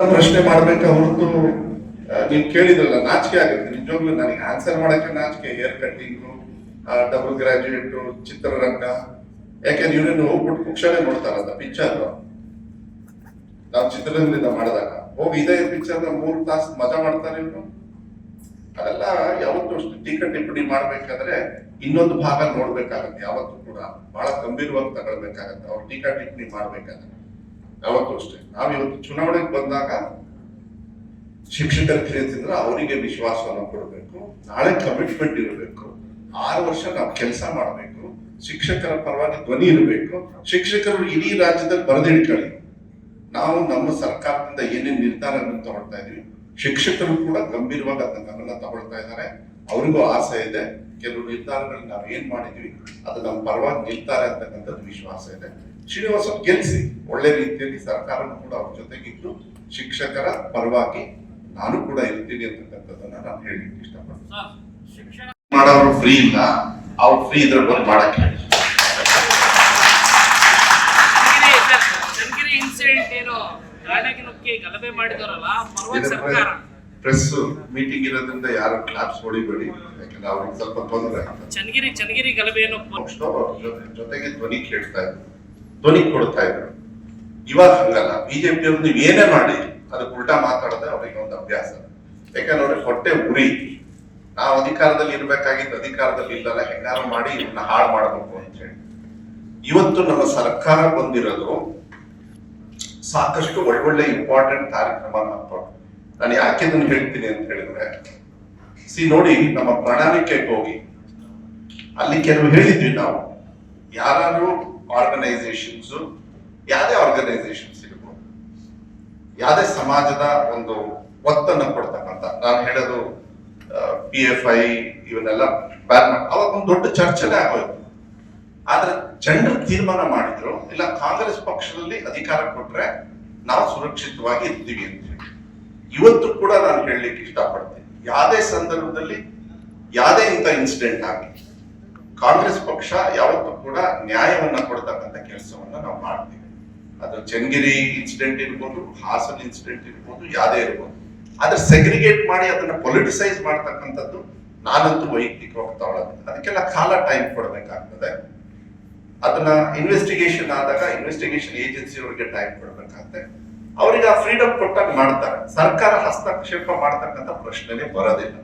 ಪ್ರಶ್ನೆ ಮಾಡ್ಬೇಕ ಹೊರತು ನೀವು ಕೇಳಿದ್ರಲ್ಲ, ನಾಚಿಕೆ ಆಗುತ್ತೆ. ನಿಜವಾಗ್ಲೂ ನನಗೆ ಆನ್ಸರ್ ಮಾಡಕ್ಕೆ ನಾಚಿಕೆ ಹೇರ್ ಕಟ್ಟಿಂಗು ಡಬಲ್ ಗ್ರಾಜುಯೇಟ್ ಚಿತ್ರರಂಗ. ಯಾಕೆಂದ್ರೆ ಇವರನ್ನು ಹೋಗ್ಬಿಟ್ಟು ಕುಕ್ಷಣೆ ನೋಡ್ತಾರಲ್ಲ ಪಿಕ್ಚರ್ ನಾವು ಚಿತ್ರರಂಗದಿಂದ ಮಾಡಿದಾಗ. ಹೋಗಿ ಇದೇ ಪಿಕ್ಚರ್ ಮೂರು ತಾಸು ಮಜಾ ಮಾಡ್ತಾರೆ ಇವರು. ಅದೆಲ್ಲ ಯಾವತ್ತೂ ಅಷ್ಟು. ಟೀಕಾ ಟಿಪ್ಪಣಿ ಮಾಡ್ಬೇಕಾದ್ರೆ ಇನ್ನೊಂದು ಭಾಗ ನೋಡ್ಬೇಕಾಗತ್ತೆ. ಯಾವತ್ತೂ ಕೂಡ. ಬಹಳ ಗಂಭೀರವಾಗಿ ತಗೊಳ್ಬೇಕಾಗತ್ತೆ. ಅವ್ರು ಟೀಕಾ ಟಿಪ್ಪಣಿ ಮಾಡ್ಬೇಕಾದ್ರೆ. ಯಾವತ್ತೂ ಅಷ್ಟೇ. ನಾವು ಇವತ್ತು ಚುನಾವಣೆಗೆ ಬಂದಾಗ ಶಿಕ್ಷಕರು ಕೇಳ್ತಿದ್ರೆ ಅವರಿಗೆ ವಿಶ್ವಾಸವನ್ನು ಕೊಡಬೇಕು. ನಾಳೆ ಕಮಿಟ್ಮೆಂಟ್ ಇರಬೇಕು. ಆರು ವರ್ಷ ನಾವು ಕೆಲಸ ಮಾಡಬೇಕು. ಶಿಕ್ಷಕರ ಪರವಾಗಿ ಧ್ವನಿ ಇರಬೇಕು. ಶಿಕ್ಷಕರು ಇಡೀ ರಾಜ್ಯದಲ್ಲಿ ಬರೆದಿಡ್ಕೊಳ್ಳಿ. ನಾವು ನಮ್ಮ ಸರ್ಕಾರದಿಂದ ಏನೇನು ನಿರ್ಧಾರಗಳನ್ನು ತಗೊಳ್ತಾ ಇದೀವಿ. ಶಿಕ್ಷಕರು ಕೂಡ ಗಂಭೀರವಾಗಿ ಅದನ್ನ ಗಮನ ತಗೊಳ್ತಾ ಇದ್ದಾರೆ. ಅವ್ರಿಗೂ ಆಸೆ ಇದೆ. ಕೆಲವು ನಿರ್ಧಾರಗಳನ್ನ ನಾವು ಏನ್ ಮಾಡಿದ್ವಿ ಅದು ನಮ್ಮ ಪರವಾಗಿ ನಿಲ್ತಾರೆ ಅಂತಕ್ಕಂಥದ್ದು ವಿಶ್ವಾಸ ಇದೆ. ಶ್ರೀನಿವಾಸ ಗೆಲ್ಸಿ. ಒಳ್ಳೆ ರೀತಿಯಲ್ಲಿ ಸರ್ಕಾರನು ಕೂಡ ಅವ್ರ ಜೊತೆಗಿದ್ದು ಶಿಕ್ಷಕರ ಪರವಾಗಿ ನಾನು ಕೂಡ ಇರ್ತೀನಿ ಅಂತಕ್ಕಂಥದ್ದನ್ನ ನಾನು ಹೇಳಲಿಕ್ಕೆ ಇಷ್ಟಪಡ್ತೀನಿ. ಮಾಡೋರು ಫ್ರೀ ಇಲ್ಲ. ಅವ್ರು ಫ್ರೀ ಇದ್ರ ಬಗ್ಗೆ ಮಾಡಕ್ಕೆ ಗಲಭೆ ಮಾಡಿದವರಲ್ಲ ಪರವಾಗಿ ಸರ್ಕಾರ. ಪ್ರೆಸ್ ಮೀಟಿಂಗ್ ಇರೋದ್ರಿಂದ ಯಾರು ಕ್ಲಾಪ್ಸ್ ಹೊಡಿಬೇಡಿ. ಯಾಕಂದ್ರೆ ಅವ್ರಿಗೆ ಸ್ವಲ್ಪ ತೊಂದರೆ ಆಗ್ತದೆ. ಚನ್ನಗಿರಿ ಚನ್ನಗಿರಿ ಗಲಭೆಯನ್ನು ಜೊತೆಗೆ ಧ್ವನಿ ಕೇಳ್ತಾ ಇದ್ರು. ಧ್ವನಿ ಕೊಡ್ತಾ ಇದ್ರು. ಇವಾಗ ಹಂಗಲ್ಲ. ಬಿಜೆಪಿ ಅವ್ರು ನೀವು ಏನೇ ಮಾಡಿ ಅದಕ್ಕೆ ಉಲ್ಟಾ ಮಾತಾಡದೆ ಅವ್ರಿಗೆ ಒಂದು ಅಭ್ಯಾಸ. ಯಾಕಂದ್ರೆ ಅವ್ರಿಗೆ ಹೊಟ್ಟೆ ಉರಿ. ನಾವು ಅಧಿಕಾರದಲ್ಲಿ ಇರ್ಬೇಕಾಗಿದ್ದು ಅಧಿಕಾರದಲ್ಲಿ ಇಲ್ಲಲ್ಲ ಹೆಂಗಾರು ಮಾಡಿ ಇವನ್ನ ಹಾಳು ಮಾಡಬೇಕು ಅಂತ ಹೇಳಿ. ಇವತ್ತು ನಮ್ಮ ಸರ್ಕಾರ ಬಂದಿರೋದು ಸಾಕಷ್ಟು ಒಳ್ಳೊಳ್ಳೆ ಇಂಪಾರ್ಟೆಂಟ್ ಕಾರ್ಯಕ್ರಮ ಮಾಡ್ಕೊಂಡು ನಾನು ಯಾಕೆ ಇದನ್ನು ಹೇಳ್ತೀನಿ ಅಂತ ಹೇಳಿದ್ರೆ ಸಿ ನೋಡಿ ನಮ್ಮ ಪ್ರಣಾಳಿಕೆಗೆ ಹೋಗಿ, ಅಲ್ಲಿ ಕೆಲವು ಹೇಳಿದ್ವಿ ನಾವು. ಯಾರು ಆರ್ಗನೈಸೇಷನ್ಸ್ ಯಾವುದೇ ಆರ್ಗನೈಸೇಷನ್ಸ್ ಇರ್ಬೋದು, ಯಾವುದೇ ಸಮಾಜದ ಒಂದು ಒತ್ತನ್ನು ಕೊಡ್ತಕ್ಕಂಥ, ನಾನು ಹೇಳೋದು ಪಿ ಎಫ್ ಐ ಇವನ್ನೆಲ್ಲ ಬ್ಯಾನ್ ಅವಾಗ ಒಂದು ದೊಡ್ಡ ಚರ್ಚೆನೇ ಆಗೋಯ್ತು. ಆದ್ರೆ ಜನರು ತೀರ್ಮಾನ ಮಾಡಿದ್ರು, ಇಲ್ಲ ಕಾಂಗ್ರೆಸ್ ಪಕ್ಷದಲ್ಲಿ ಅಧಿಕಾರ ಕೊಟ್ರೆ ನಾವು ಸುರಕ್ಷಿತವಾಗಿ ಇರ್ತೀವಿ ಅಂತ ಇವತ್ತು ಕೂಡ ನಾನು ಹೇಳಲಿಕ್ಕೆ ಇಷ್ಟಪಡ್ತೀನಿ. ಯಾವುದೇ ಸಂದರ್ಭದಲ್ಲಿ, ಯಾವುದೇ ಇಂಥ ಇನ್ಸಿಡೆಂಟ್ ಆಗಲಿ ಕಾಂಗ್ರೆಸ್ ಪಕ್ಷ ಯಾವತ್ತೂ ಕೂಡ ನ್ಯಾಯವನ್ನ ಕೊಡ್ತಕ್ಕಂಥ ಕೆಲಸವನ್ನ ನಾವು ಮಾಡ್ತೀವಿ. ಅದು ಚನ್ನಗಿರಿ ಇನ್ಸಿಡೆಂಟ್ ಇರ್ಬೋದು, ಹಾಸನ್ ಇನ್ಸಿಡೆಂಟ್ ಇರ್ಬೋದು, ಯಾವುದೇ ಇರ್ಬೋದು. ಆದ್ರೆ ಸೆಗ್ರಿಗೇಟ್ ಮಾಡಿ ಅದನ್ನ ಪೊಲಿಟಿಸೈಸ್ ಮಾಡ್ತಕ್ಕಂಥದ್ದು ನಾನಂತೂ ವೈಯಕ್ತಿಕವಾಗಿ ತಗೊಳ್ಳೋದು ಅದಕ್ಕೆಲ್ಲ ಕಾಲ ಟೈಮ್ ಕೊಡಬೇಕಾಗ್ತದೆ. ಅದನ್ನ ಇನ್ವೆಸ್ಟಿಗೇಷನ್ ಆದಾಗ ಇನ್ವೆಸ್ಟಿಗೇಷನ್ ಏಜೆನ್ಸಿ ಅವ್ರಿಗೆ ಟೈಮ್ ಕೊಡಬೇಕಾಗುತ್ತೆ ಅವರಿಗೆ ಆ ಫ್ರೀಡಮ್ ಕೊಟ್ಟಾಗ ಮಾಡ್ತಾರೆ. ಸರ್ಕಾರ ಹಸ್ತಕ್ಷೇಪ ಮಾಡ್ತಕ್ಕಂಥ ಪ್ರಶ್ನೆನೇ ಬರೋದಿಲ್ಲ.